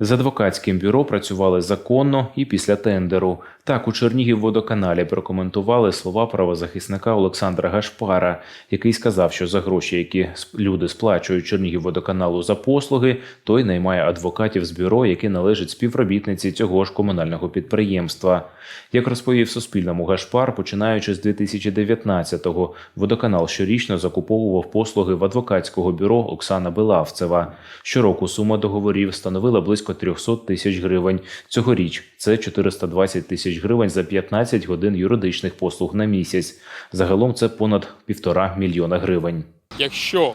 З адвокатським бюро працювали законно і після тендеру. Так у Чернігівводоканалі прокоментували слова правозахисника Олександра Гашпара, який сказав, що за гроші, які люди сплачують Чернігівводоканалу за послуги, той наймає адвокатів з бюро, яке належить співробітниці цього ж комунального підприємства. Як розповів Суспільному Гашпар, починаючи з 2019-го, водоканал щорічно закуповував послуги в адвокатського бюро Оксана Белавцева. Щороку сума договорів становила близько 300 тисяч гривень. Цьогоріч це 420 тисяч гривень за 15 годин юридичних послуг на місяць. Загалом це понад півтора мільйона гривень. Якщо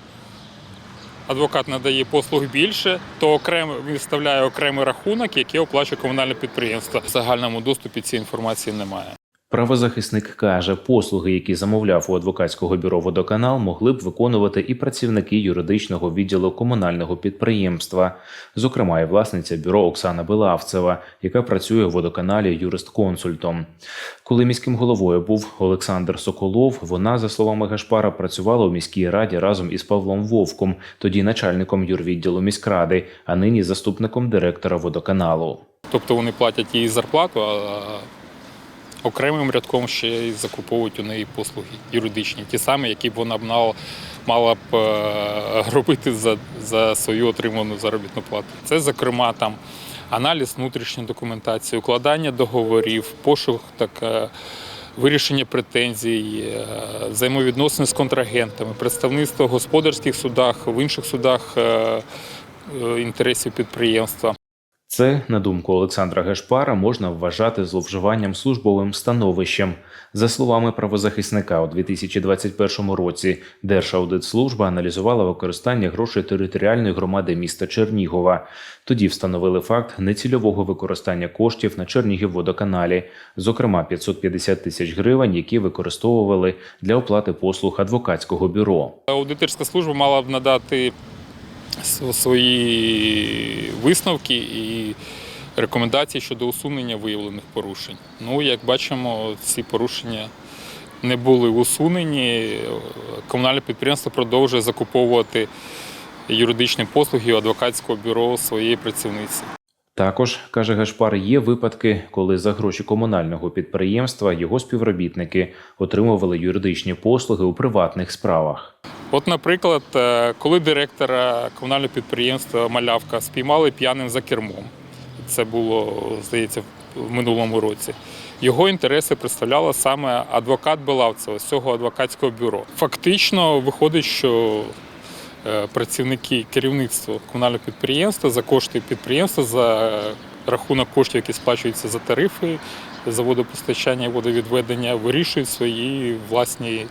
адвокат надає послуг більше, то окремо він вставляє окремий рахунок, який оплачує комунальне підприємство. В загальному доступі цієї інформації немає. Правозахисник каже, послуги, які замовляв у адвокатського бюро водоканал, могли б виконувати і працівники юридичного відділу комунального підприємства, зокрема, і власниця бюро Оксана Белавцева, яка працює в водоканалі юрист-консультом. Коли міським головою був Олександр Соколов, вона, за словами Гашпара, працювала у міській раді разом із Павлом Вовком, тоді начальником юрвідділу міськради, а нині заступником директора водоканалу. Тобто вони платять їй зарплату, а окремим рядком ще й закуповують у неї послуги юридичні, ті самі, які б вона б мала, б е, робити за, за свою отриману заробітну плату. Це, зокрема, там аналіз внутрішньої документації, укладання договорів, пошук так. е, Вирішення претензій, е, взаємовідносини з контрагентами, представництво в господарських судах, в інших судах інтересів підприємства. Це, на думку Олександра Гешпара, можна вважати зловживанням службовим становищем. За словами правозахисника, у 2021 році Держаудитслужба аналізувала використання грошей територіальної громади міста Чернігова. Тоді встановили факт нецільового використання коштів на Чернігівводоканалі, зокрема 550 тисяч гривень, які використовували для оплати послуг адвокатського бюро. Аудиторська служба мала б надати свої висновки і рекомендації щодо усунення виявлених порушень. Ну, як бачимо, ці порушення не були усунені. Комунальне підприємство продовжує закуповувати юридичні послуги адвокатського бюро своєї працівниці. Також каже Гашпар, є випадки, коли за гроші комунального підприємства його співробітники отримували юридичні послуги у приватних справах. От, наприклад, е, коли директора комунального підприємства Малявка спіймали п'яним за кермом, це було, здається, в минулому році. Його інтереси представляла саме адвокат Белавцева з цього адвокатського бюро. Фактично виходить, що працівники керівництва комунального підприємства за кошти підприємства, за рахунок коштів, які сплачуються за тарифи за водопостачання водовідведення, вирішують свої власні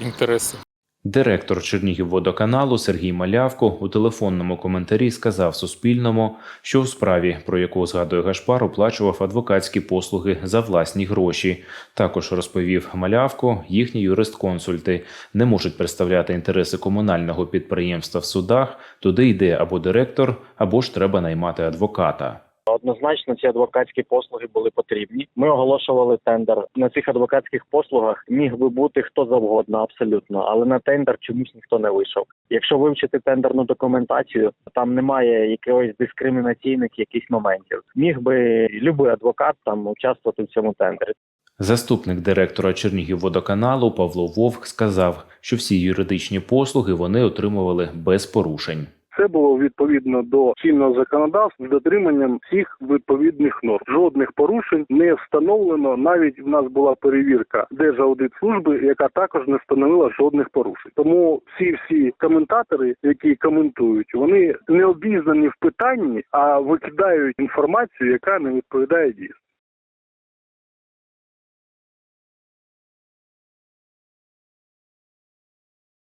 інтереси. Директор Чернігівводоканалу Сергій Малявко у телефонному коментарі сказав Суспільному, що у справі, про яку згадує Гашпар, оплачував адвокатські послуги за власні гроші. Також розповів Малявко, їхні юрист-консульти не можуть представляти інтереси комунального підприємства в судах. Туди йде або директор, або ж треба наймати адвоката. Однозначно, ці адвокатські послуги були потрібні. Ми оголошували тендер. На цих адвокатських послугах міг би бути хто завгодно, абсолютно, але на тендер чомусь ніхто не вийшов. Якщо вивчити тендерну документацію, там немає якогось дискримінаційних якихось моментів. Міг би будь-який адвокат там участвувати в цьому тендері. Заступник директора Чернігівводоканалу Павло Вовк сказав, що всі юридичні послуги вони отримували без порушень. Це було відповідно до чинного законодавства з дотриманням всіх відповідних норм. Жодних порушень не встановлено. Навіть в нас була перевірка Держаудитслужби, яка також не встановила жодних порушень. Тому всі всі коментатори, які коментують, вони не обізнані в питанні, а викидають інформацію, яка не відповідає дійсності.